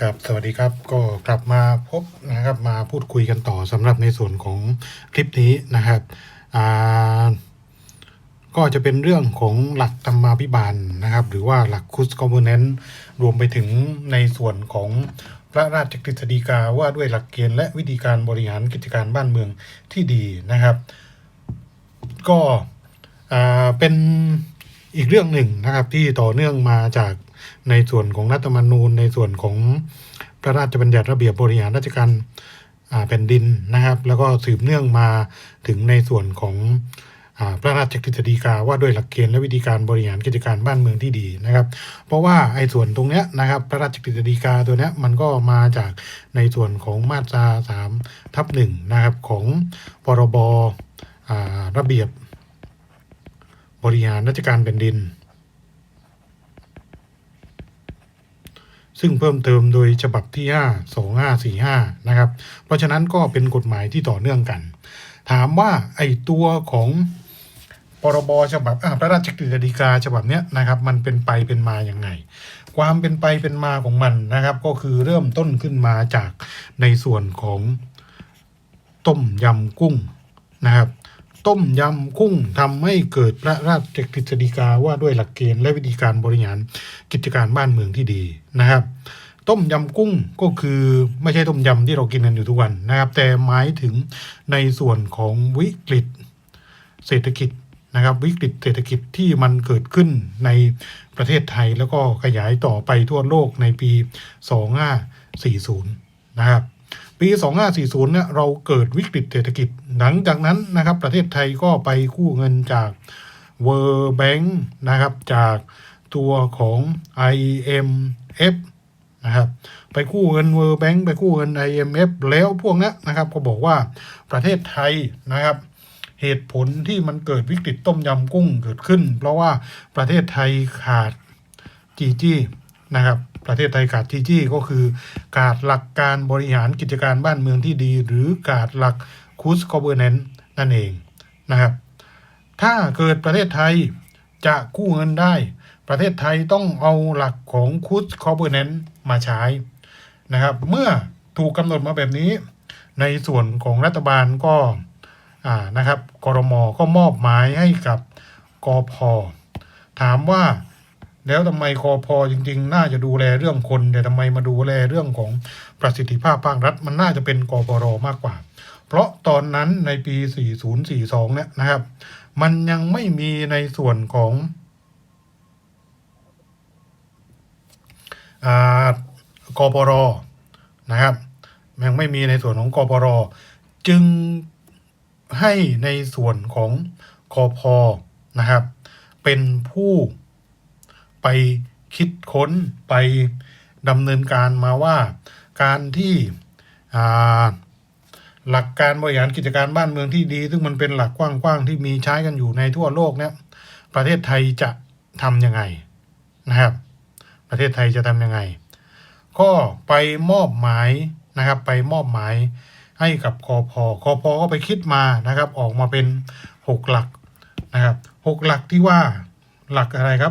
ครับสวัสดีครับก็กลับมาพบนะครับมาพูดคุยกันต่อสำหรับในส่วนของคลิปนี้นะครับอ่าก็จะเป็นเรื่องของหลักธรรมาภิบาลนะครับ หรือว่าหลักคุสคอมโพเนนต์รวมไปถึงในส่วนของพระราชกฤษฎีกาว่าด้วยหลักเกณฑ์และวิธีการบริหารกิจการบ้านเมืองที่ดีนะครับ ก็อ่าเป็นอีกเรื่องหนึ่งนะครับที่ต่อเนื่องมาจาก ในส่วนของรัฐธรรมนูญ ในส่วนของพระราชบัญญัติระเบียบบริหารราชการแผ่นดินนะครับ แล้วก็สืบเนื่องมาถึงในส่วนของอพระราชกฤษฎีกาว่าด้วยหลักเกณฑ์และวิธีการบริหารกิจการบ้านเมืองที่ดีนะครับ เพราะว่าไอ้ส่วนตรงเนี้ยนะครับ พระราชกฤษฎีกาตัวเนี้ยมันก็มาจากในส่วนของมาตราสามทับหนึ่งนะครับของพรบระเบียบบริหารราชการแผ่นดิน ซึ่งเพิ่มเติมโดยฉบับที่ 5 2545 นะครับ เพราะฉะนั้นก็เป็นกฎหมายที่ต่อเนื่องกัน ถามว่าไอ้ตัวของพรบฉบับพระราชกฤษฎีกาฉบับเนี้ยนะครับ มันเป็นไปเป็นมาอย่างไง ความเป็นไปเป็นมาของมันนะครับ ก็คือเริ่มต้นขึ้นมาจากในส่วนของต้มยำกุ้งนะครับ ต้มยำกุ้งทำให้เกิดพระราชกฤษฎีกาว่าด้วยหลักเกณฑ์และวิธีการบริหารกิจการบ้านเมืองที่ดีนะครับ ต้มยำกุ้งก็คือไม่ใช่ต้มยำที่เรากินกันอยู่ทุกวันนะครับ แต่หมายถึงในส่วนของวิกฤตเศรษฐกิจนะครับ วิกฤตเศรษฐกิจที่มันเกิดขึ้นในประเทศไทยแล้วก็ขยายต่อไปทั่วโลกในปี 2540 นะครับ ปี 2540เนี่ยเราเกิดวิกฤตเศรษฐกิจ หลังจากนั้นนะครับประเทศไทยก็ไปกู้เงินจาก World Bank นะครับจากตัวของ IMF นะครับไปกู้เงิน World Bank ไปกู้เงิน IMF แล้วพวกนี้นะครับก็บอกว่าประเทศไทยนะครับ เหตุผลที่มันเกิดวิกฤตต้มยำกุ้งเกิดขึ้น เพราะว่าประเทศไทยขาดจีจี้นะครับประเทศไทยขาดจีจี้ก็คือขาดหลักการบริหารกิจการบ้านเมืองที่ดี หรือขาดหลัก คูสคอเบอร์เนนนั่นเองนะครับ ถ้าเกิดประเทศไทยจะกู้เงินได้ ประเทศไทยต้องเอาหลักของคูสคอเบอร์เนนมาใช้นะครับ เมื่อถูกกำหนดมาแบบนี้ ในส่วนของรัฐบาลก็นะครับกรมก็มอบหมายให้กับกอพถามว่าแล้วทำไมคอพอจริง ๆ น่าจะดูแลเรื่องคน แต่ทำไมมาดูแลเรื่องของประสิทธิภาพภาครัฐ มันน่าจะเป็นกปรมากกว่า เพราะตอนนั้นในปี 4042 เนี่ยนะครับ มันยังไม่มีในส่วนของอ่ากปรนะครับยังไม่มีในส่วนของกปรจึงให้ในส่วนของคอพอนะครับ เป็นผู้ไปคิดค้นไปดำเนินการมาว่าการที่อ่า หลักการบริหารกิจการบ้านเมืองที่ดี ซึ่งมันเป็นหลักกว้างๆที่มีใช้กันอยู่ในทั่วโลกเนี่ยประเทศไทยจะทำยังไงนะครับ ประเทศไทยจะทำยังไง ก็ไปมอบหมายนะครับ ไปมอบหมายให้กับคอพอคอพอก็ไปคิดมานะครับ ออกมาเป็นหกหลักนะครับหกหลักที่ว่าหลักอะไรครับ